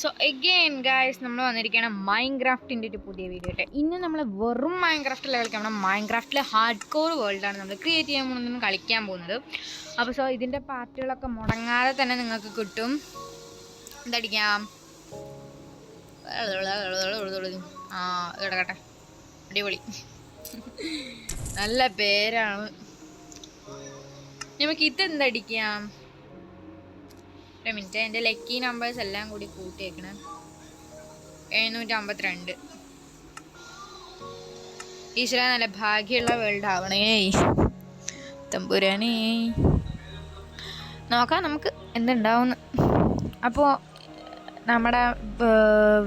So again guys നമ്മൾ വന്നിരിക്കുകയാണ് മൈൻക്രാഫ്റ്റിന്റെ ഒരു പുതിയ വീഡിയോ ആയിട്ട് ഇന്ന് നമ്മൾ വെറും മൈൻക്രാഫ്റ്റിൽ കളിക്കാം നമ്മുടെ മൈൻക്രാഫ്റ്റിലെ ഹാർഡ് കോർ വേൾഡാണ് നമ്മൾ ക്രിയേറ്റ് ചെയ്യാൻ പോകുന്നത് കളിക്കാൻ പോകുന്നത്. അപ്പോൾ സോ ഇതിന്റെ പാർട്ടുകളൊക്കെ മുടങ്ങാതെ തന്നെ നിങ്ങൾക്ക് കിട്ടും. എന്തടിക്കാം ആ കിടക്കട്ടെ അടിപൊളി. നല്ല പേരാണ്. നമുക്ക് ഇതെന്തടിക്കാം ഒരു മിനിറ്റ് എന്റെ ലക്കി നമ്പേഴ്സ് എല്ലാം കൂടി കൂട്ടിയേക്കണം. എഴുന്നൂറ്റി അമ്പത്തിരണ്ട് ഈശ്വര നല്ല ഭാഗ്യമുള്ള വേൾഡ് ആവണേ. തമ്പുരാനേ. നോക്കാം നമുക്ക് എന്തുണ്ടാവുന്നു. അപ്പോൾ നമ്മുടെ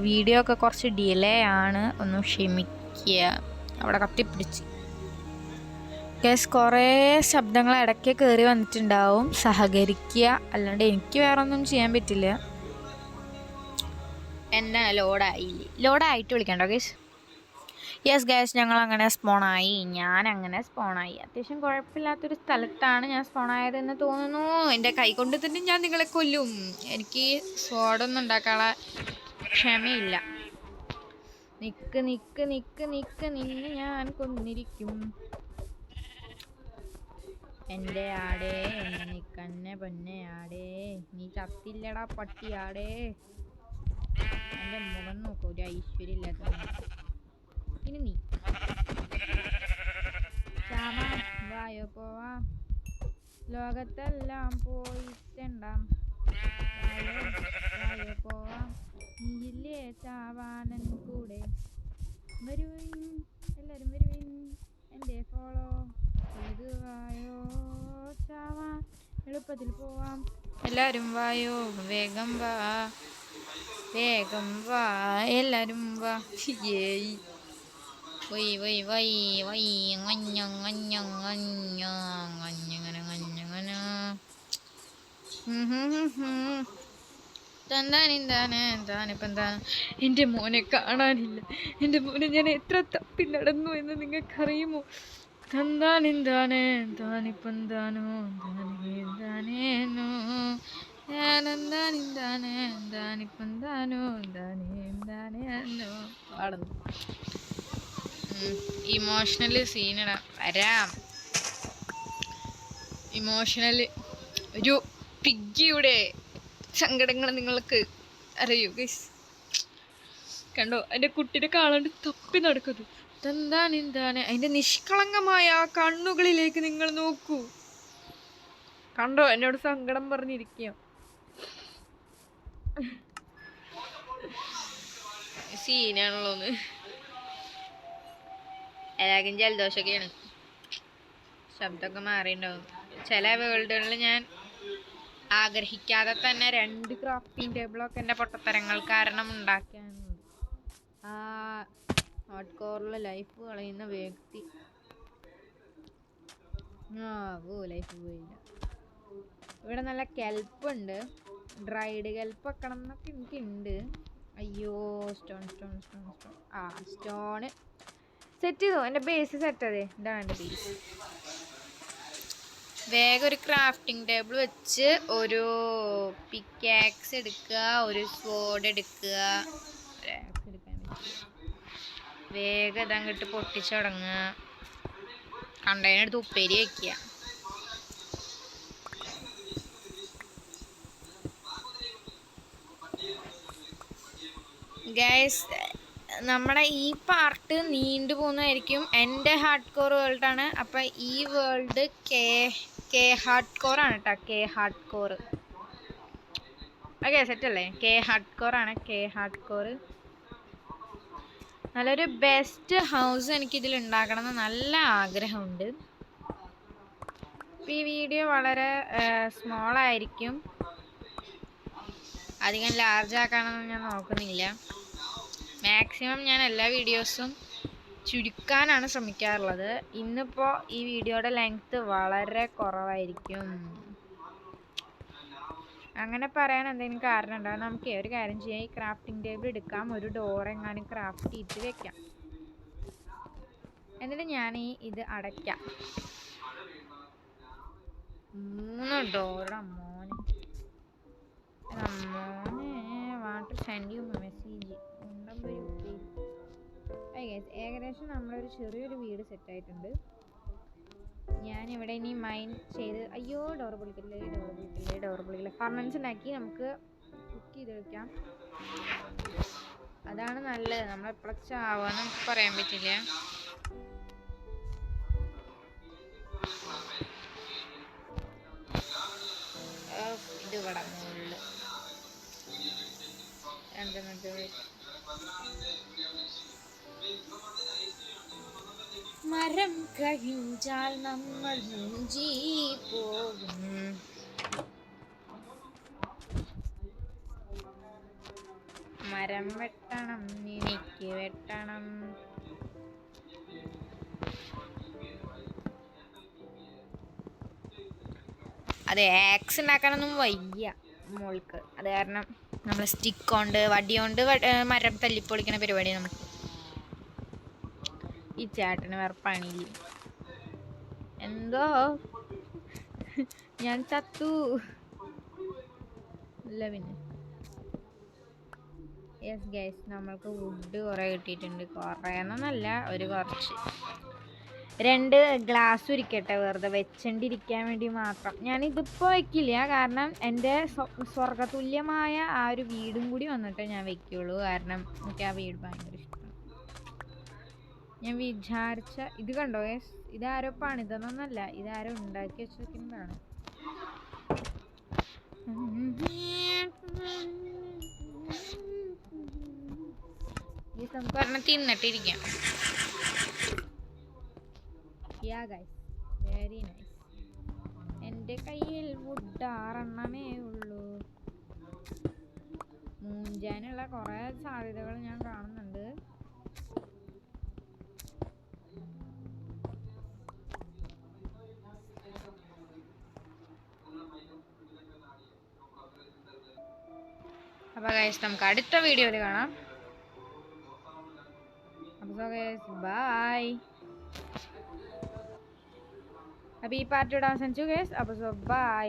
വീഡിയോ ഒക്കെ കുറച്ച് ഡിലേ ആണ്. ഒന്ന് ക്ഷമിക്കുക അവിടെ കത്തിപ്പിടിച്ച്. ഗസ് കുറേ ശബ്ദങ്ങൾ ഇടയ്ക്ക് കയറി വന്നിട്ടുണ്ടാവും. സഹകരിക്കുക. അല്ലാണ്ട് എനിക്ക് വേറെ ഒന്നും ചെയ്യാൻ പറ്റില്ല. എന്നെ ലോഡായില്ലേ ലോഡായിട്ട് വിളിക്കണ്ടോ കേസ് യെസ് ഗേസ് ഞങ്ങൾ അങ്ങനെ സ്പോണായി ഞാൻ അങ്ങനെ സ്പോണായി അത്യാവശ്യം കുഴപ്പമില്ലാത്തൊരു സ്ഥലത്താണ് ഞാൻ സ്പോണായതെന്ന് തോന്നുന്നു. എന്റെ കൈ കൊണ്ട് തന്നെ ഞാൻ നിങ്ങളെ കൊല്ലും. എനിക്ക് സ്വാഡൊന്നും ഉണ്ടാക്കാനുള്ള ക്ഷമയില്ല. നിക്ക് നിക്ക് നിക്ക് നിക്ക് നിന്നെ ഞാൻ കൊന്നിരിക്കും. എന്റെ ആടേ എന്നെ നിക്കന്നെ പൊന്നെ ആടേ. നീ ചത്തില്ലടാ പട്ടി ആടേ. എന്റെ മുഖം നോക്കൂ ഒരു ഐശ്വര്യമില്ലാത്ത ഇനി നീ. വായോ പോവാ. ലോകത്തെല്ലാം പോയിട്ടുണ്ടാം. വായോ പോവാ. ചാവാനൻ കൂടെ. വരുവിൻ എല്ലാവരും വരുവിൻ എളുപ്പത്തിൽ പോവാം. എല്ലാവരും വായോ. വേഗം വാ. വേഗം വാ. എല്ലാവരും വാ. ഏയ്. വൈ വൈ വൈ വൈ. ngഞ്ഞ ngഞ്ഞ ngഞ്ഞ ngഞ്ഞങ്ങനെ ngഞ്ഞങ്ങനെ തന്താനിന്താണ് എന്താണിപ്പം എന്താ എന്റെ മോനെ കാണാനില്ല. എന്റെ മോനെ ഞാൻ എത്ര തപ്പി നടന്നു എന്ന് നിങ്ങൾക്കറിയുമോ? തന്താനിന്താണ് താനിപ്പന്താനോ ഞാനെന്താനിന്താണ് എന്താണിപ്പം എന്താണോ എന്താനേ പാടുന്നു. ഇമോഷണൽ സീനടാ വരാം. ഇമോഷണൽ ഒരു പിഗ്ഗിയുടെ സങ്കടങ്ങൾ നിങ്ങൾക്ക് അറിയൂ ഗൈസ് കണ്ടോ? എന്റെ കുട്ടിയുടെ കാളണ്ട് തപ്പി നടക്കുന്നത് ഇതെന്താണ് എന്താണ് അതിന്റെ നിഷ്കളങ്കമായ ആ കണ്ണുകളിലേക്ക് നിങ്ങൾ നോക്കൂ. കണ്ടോ? എന്നോട് സങ്കടം പറഞ്ഞിരിക്കുക സീനാണല്ലോന്ന്. എല്ലാവർക്കും ജലദോഷമൊക്കെയാണ്. ശബ്ദമൊക്കെ മാറിയിട്ടുണ്ടാവും. ചില വേൾഡുകളിൽ ഞാൻ ആഗ്രഹിക്കാതെ തന്നെ രണ്ട് ക്രാഫ്റ്റിംഗ് ടേബിളൊക്കെ എന്റെ പൊട്ടത്തരങ്ങൾ കാരണം ഉണ്ടാക്കിയാണ്. ഹോട്ട് ലൈഫ് കളയുന്ന വ്യക്തി. ആ ലൈഫ് പോയില്ല. ഇവിടെ നല്ല കെൽപ്പുണ്ട്. ഡ്രൈഡ് കെൽപ്പ് വെക്കണം എന്നൊക്കെ എനിക്കുണ്ട്. അയ്യോ സ്റ്റോൺ സ്റ്റോൺ സ്റ്റോൺ സ്റ്റോൺ ആ സ്റ്റോണ് സെറ്റ് ചെയ്തോ? എന്റെ ബേസ് സെറ്റ് അതെ ഇതാണ് എന്റെ ബേസ് വേഗം ഒരു ക്രാഫ്റ്റിംഗ് ടേബിൾ വെച്ച് ഒരു പിക്കാക്സ് എടുക്കുക ഒരു സ്വോർഡ് എടുക്കുക. എടുക്കാൻ വേഗം ഇതങ്ങോട്ട് പൊട്ടിച്ചു തുടങ്ങുക. കണ്ടെയ്നർ എടുത്ത് ഉപ്പേരി വയ്ക്കുക ഗൈസ് നമ്മുടെ ഈ പാർട്ട് നീണ്ടു പോകുന്നതായിരിക്കും എന്റെ ഹാർഡ് കോർ വേൾഡാണ് അപ്പം ഈ world K K hard core ആണ് കേട്ടോ കെ ഹാർഡ് കോർ ഓക്കെ സെറ്റല്ലേ കെ ഹാർഡ് കോർ ആണ് കെ ഹാർഡ് കോർ നല്ലൊരു ബെസ്റ്റ് ഹൗസ് എനിക്കിതിൽ ഉണ്ടാക്കണം എന്ന് നല്ല ആഗ്രഹമുണ്ട്. ഈ വീഡിയോ വളരെ സ്മോൾ ആയിരിക്കും. അധികം ലാർജ് ആക്കാനൊന്നും ഞാൻ നോക്കുന്നില്ല. മാക്സിമം ഞാൻ എല്ലാ വീഡിയോസും ചുരുക്കാനാണ് ശ്രമിക്കാറുള്ളത്. ഇന്നിപ്പോൾ ഈ വീഡിയോയുടെ ലെങ്ത്ത് വളരെ കുറവായിരിക്കും. അങ്ങനെ പറയാൻ എന്തെങ്കിലും കാരണം ഉണ്ടാവും നമുക്ക് ഒരു കാര്യം ചെയ്യാം. ഈ ക്രാഫ്റ്റിംഗ് ടേബിൾ എടുക്കാം. ഒരു ഡോർ എങ്ങാനും ക്രാഫ്റ്റ് ചെയ്തിട്ട് വെക്കാം. എന്നിട്ട് ഞാൻ ഈ ഇത് അടയ്ക്കാം. മൂന്ന് ഡോറുടെ മോനെ. മോനെ വാട്ടർ മെസ്സേജ് ഏകദേശം നമ്മളൊരു ചെറിയൊരു വീട് സെറ്റ് ഇവിടെ ഇനി മൈൻഡ് ചെയ്ത് അയ്യോ ഡോർ പൊളിക്കില്ലേ ഡോർ പൊളിക്കില്ലേ ഡോർ പൊളിക്കല്ലേ. ഫർണൻസ് ഉണ്ടാക്കി നമുക്ക് കുക്ക് ചെയ്ത് വെക്കാം. അതാണ് നല്ലത്. നമ്മളെപ്പോഴും ആവുക നമുക്ക് പറയാൻ പറ്റില്ല. മരം കഴിഞ്ഞാൽ നമ്മൾ മുഞ്ചി പോകും മരം വെട്ടണം എനിക്ക് വെട്ടണം. അതെ ആക്സ് ഉണ്ടാക്കാനൊന്നും വയ്യ മോൾക്ക്. അത് കാരണം നമ്മൾ സ്റ്റിക്ക് കൊണ്ട് വടി കൊണ്ട് മരം തല്ലിപ്പൊളിക്കുന്ന പരിപാടി നമുക്ക് ഈ ചേട്ടന് വേറെ പണിയില്ല? എന്തോ? ഞാൻ ചത്തു. അല്ല പിന്നെ. യെസ് ഗൈസ് നമ്മൾക്ക് വുഡ് കുറേ കിട്ടിയിട്ടുണ്ട്. കുറേ ഒരു കുറച്ച്. രണ്ട് ഗ്ലാസ് ഉരിക്കട്ടെ വെറുതെ വെച്ചണ്ടിരിക്കാൻ വേണ്ടി മാത്രം. ഞാൻ ഇതിപ്പോൾ വെക്കില്ല കാരണം എന്റെ സ്വ- സ്വർഗതുല്യമായ ആ ഒരു വീടും കൂടി വന്നിട്ട് ഞാൻ വെക്കുള്ളൂ. കാരണം എനിക്ക് ആ വീട് ഭയങ്കര ഇഷ്ടമാണ്. ഞാൻ വിചാരിച്ച ഇത് കണ്ടോ യെസ് ഇതാരോ പണിതെന്നൊന്നല്ല ഇതാരോ ഉണ്ടാക്കി വെച്ചിരിക്കുന്നതാണ്. നമുക്ക് ഒരെണ്ണം തിന്നിട്ടിരിക്കാം. വെരി നൈസ് എന്റെ കയ്യിൽ വുഡ് ആറെണ്ണമേ ഉള്ളൂ. മൂഞ്ചാനുള്ള കുറേ സാധ്യതകൾ ഞാൻ കാണുന്നുണ്ട്. അപ്പോൾ ഗൈസ് നമുക്ക് അടുത്ത വീഡിയോയിൽ കാണാം. അപ്പോൾ ഗൈസ് ബൈ അപ്പോൾ ഈ പാർട്ടിയോട് അവസാനിച്ചു ഗൈസ് അപ്പോൾ സോ ബൈ